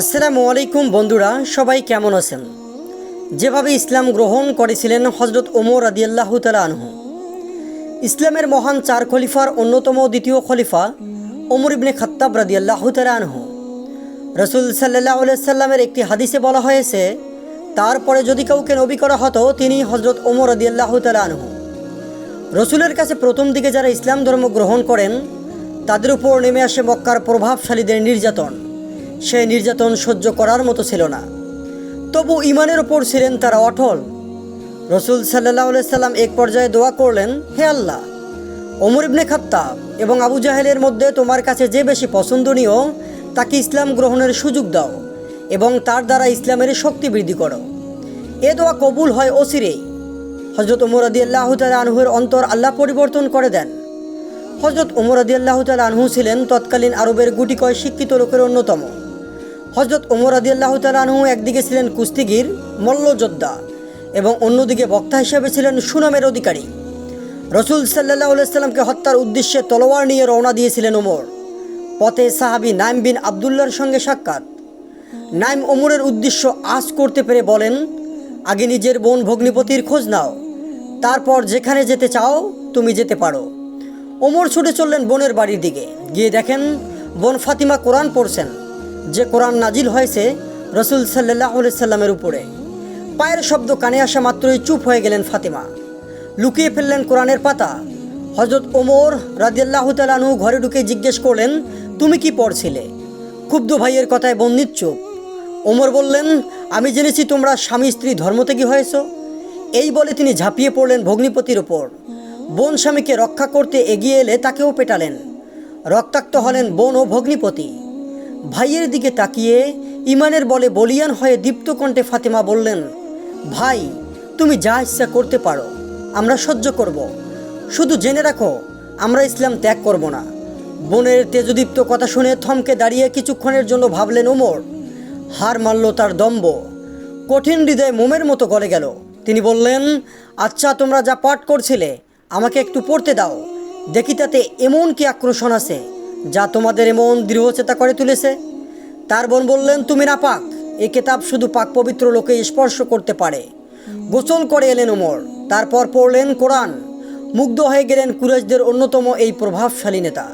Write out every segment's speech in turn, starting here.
আসসালামু আলাইকুম বন্ধুরা, সবাই কেমন আছেন? যেভাবে ইসলাম গ্রহণ করেছিলেন হজরত ওমর আদিয়াল্লাহ তালা আনহু। ইসলামের মহান চার খলিফার অন্যতম দ্বিতীয় খলিফা ওমর ইবনে খাত্তাব রাদিয়াল্লাহ আনহু। রসুল সাল্লাহ সাল্লামের একটি হাদিসে বলা হয়েছে, তারপরে যদি কাউকে নবী করা হতো, তিনি হজরত ওমর আদিয়াল্লাহ তালা আনহু। রসুলের কাছে প্রথম দিকে যারা ইসলাম ধর্ম গ্রহণ করেন, তাদের উপর নেমে আসে মক্কার প্রভাবশালীদের নির্যাতন। সেই নির্যাতন সহ্য করার মতো ছিল না। তবু ইমানের ওপর ছিলেন তারা অটল। রসুল সাল্লাহ সাল্লাম এক পর্যায়ে দোয়া করলেন, হে আল্লাহ, ওমর ইবনে খাত্তাব এবং আবু জাহেলের মধ্যে তোমার কাছে যে বেশি পছন্দনীয়, তাকে ইসলাম গ্রহণের সুযোগ দাও এবং তার দ্বারা ইসলামের শক্তি বৃদ্ধি করো। এ দোয়া কবুল হয় অচিরেই। হজরত ওমর আদি আল্লাহ আনহুর অন্তর আল্লাহ পরিবর্তন করে দেন। হজরত ওমর আদি আল্লাহ আনহু ছিলেন তৎকালীন আরবের গুটি কয় শিক্ষিত লোকের অন্যতম। হজরত ওমর আদি আল্লাহ আনহু একদিকে ছিলেন কুস্তিগির, মল্লযোদ্ধা এবং অন্যদিকে বক্তা হিসেবে ছিলেন সুনামের অধিকারী। রসুল সাল্লাহ সাল্লামকে হত্যার উদ্দেশ্যে তলোয়ার নিয়ে রওনা দিয়েছিলেন ওমর। পথে সাহাবি নাইম বিন আবদুল্লার সঙ্গে সাক্ষাৎ। নাইম ওমরের উদ্দেশ্য আজ করতে পেরে বলেন, আগে নিজের বোন ভগ্নিপতির খোঁজ নাও। তারপর যেখানে যেতে চাও, তুমি যেতে পারো। ওমর ছুটে চললেন বোনের বাড়ির দিকে। গিয়ে দেখেন, বোন ফাতিমা কোরআন পড়ছেন। যে কোরআন নাজিল হয়েছে রসুল সাল্লাহ সাল্লামের উপরে। পায়ের শব্দ কানে আসা মাত্রই চুপ হয়ে গেলেন ফাতিমা। লুকিয়ে ফেললেন কোরআনের পাতা। হজরত ওমর রাজিয়াল্লাহ তালানু ঘরে ঢুকে জিজ্ঞেস করলেন, তুমি কি পড়ছিলে? ক্ষুব্ধ ভাইয়ের কথায় বোন নিচ্চুপ ওমর বললেন, আমি জেনেছি তোমরা স্বামী স্ত্রী ধর্মত্যাগী হয়েছ। এই বলে তিনি ঝাঁপিয়ে পড়লেন ভগ্নিপতির ওপর বোন স্বামীকে রক্ষা করতে এগিয়ে এলে তাকেও পেটালেন। রক্তাক্ত হলেন বোন ও ভগ্নিপতি। ভাইয়ের দিকে তাকিয়ে ইমানের বলে বলিয়ান হয়ে দীপ্ত কণ্ঠে ফাতেমা বললেন, ভাই, তুমি যা ইচ্ছা করতে পারো, আমরা সহ্য করব। শুধু জেনে রাখো, আমরা ইসলাম ত্যাগ করব না। বোনের তেজদীপ্ত কথা শুনে থমকে দাঁড়িয়ে কিছুক্ষণের জন্য ভাবলেন ওমর। হার মারল তার দম্ব কঠিন হৃদয় মোমের মতো গলে গেল। তিনি বললেন আচ্ছা তোমরা যা পাঠ করছিলে, আমাকে একটু পড়তে দাও। দেখি তাতে এমন কি আক্রোশন আছে। যা তোমাদের এমন দৃঢ়চেতা করে তুলেছে। তার বোন বললেন, তুমি না পাক এই কেতাব শুধু পাক পবিত্র লোকে স্পর্শ করতে পারে। গোসল করে এলেন ওমর। তারপর পড়লেন কোরআন। মুগ্ধ হয়ে গেলেন কুরেশদের অন্যতম এই প্রভাবশালী নেতা।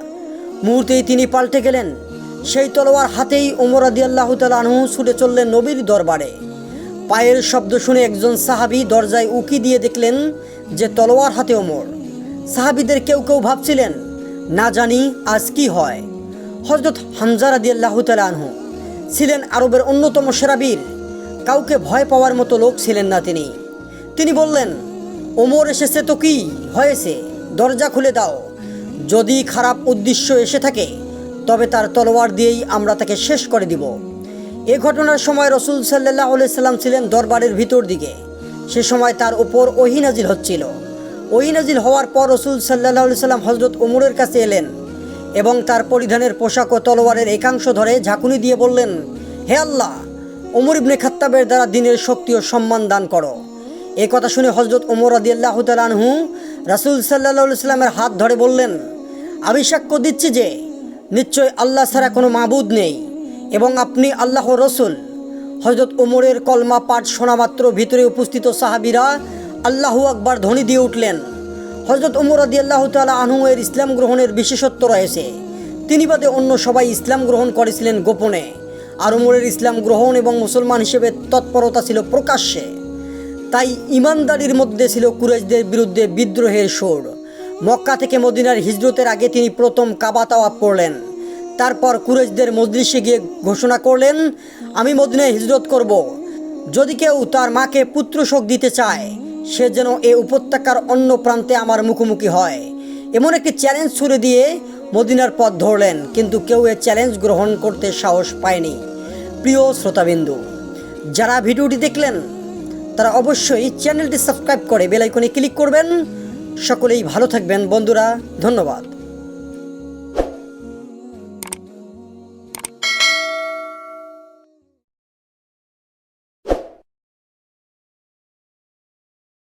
মুহূর্তেই তিনি পাল্টে গেলেন। সেই তলোয়ার হাতেই ওমর আদি আল্লাহ আনহু ছুটে চললেন নবীর দরবারে। পায়ের শব্দ শুনে একজন সাহাবি দরজায় উকি দিয়ে দেখলেন যে তলোয়ার হাতে ওমর। সাহাবিদের কেউ কেউ ভাবছিলেন না জানি আজ কি হয়। হজরত হামজার আদি আল্লাহ আনহু ছিলেন আরবের অন্যতম সেরাবীর কাউকে ভয় পাওয়ার মতো লোক ছিলেন না তিনি। তিনি বললেন, ওমর এসেছে তো কি হয়েছে? দরজা খুলে দাও। যদি খারাপ উদ্দেশ্য এসে থাকে, তবে তার তলোয়ার দিয়েই আমরা তাকে শেষ করে দিব। এ ঘটনার সময় রসুল সাল্লাহ সাল্লাম ছিলেন দরবারের ভিতর দিকে। সে সময় তার উপর ওহিনাজিল হচ্ছিল। ওহিনাজিল হওয়ার পর রসুল সাল্লাহ সাল্লাম হজরত ওমরের কাছে এলেন এবং তার পরিধানের পোশাক ও তলোয়ারের একাংশ ধরে ঝাঁকুনি দিয়ে বললেন, হে আল্লাহ, ওমর ইবনে খাত্তাবের দ্বারা দিনের শক্তি ও সম্মান দান করো। এ কথা শুনে হজরত ওমর আদিয়াল্লাহ তালানহু রাসুল সাল্লাহ সাল্লামের হাত ধরে বললেন, আমি সাক্ষ্য দিচ্ছি যে নিশ্চয় আল্লাহ ছাড়া কোনো মাবুদ নেই এবং আপনি আল্লাহ রসুল। হজরত ওমরের কলমা পাঠ শোনা মাত্র ভিতরে উপস্থিত সাহাবিরা আল্লাহু আকবার ধ্বনি দিয়ে উঠলেন। হজরত উমর আদি আল্লাহ তালা আনহু এর ইসলাম গ্রহণের বিশেষত্ব রয়েছে। তিনি বাদে অন্য সবাই ইসলাম গ্রহণ করেছিলেন গোপনে। আর ওমরের ইসলাম গ্রহণ এবং মুসলমান হিসেবে তৎপরতা ছিল প্রকাশ্যে। তাই ইমানদারির মধ্যে ছিল কুরেশদের বিরুদ্ধে বিদ্রোহের সুর। মক্কা থেকে মদিনার হিজরতের আগে তিনি প্রথম কাবা তাওয়াপ করলেন। তারপর কুরেশদের মজলিসে গিয়ে ঘোষণা করলেন, আমি মদিনায় হিজরত করব। যদি কেউ তার মাকে পুত্র শোক দিতে চায় সে যেন এ উপত্যকার অন্য প্রান্তে আমার মুখোমুখি হয়। এমন একটি চ্যালেঞ্জ ছুড়ে দিয়ে মদিনার পথ ধরলেন, কিন্তু কেউ এ চ্যালেঞ্জ গ্রহণ করতে সাহস পায়নি। প্রিয় শ্রোতাবিন্দু, যারা ভিডিওটি দেখলেন, তারা অবশ্যই চ্যানেলটি সাবস্ক্রাইব করে বেলাইকনে ক্লিক করবেন। সকলেই ভালো থাকবেন, বন্ধুরা, ধন্যবাদ।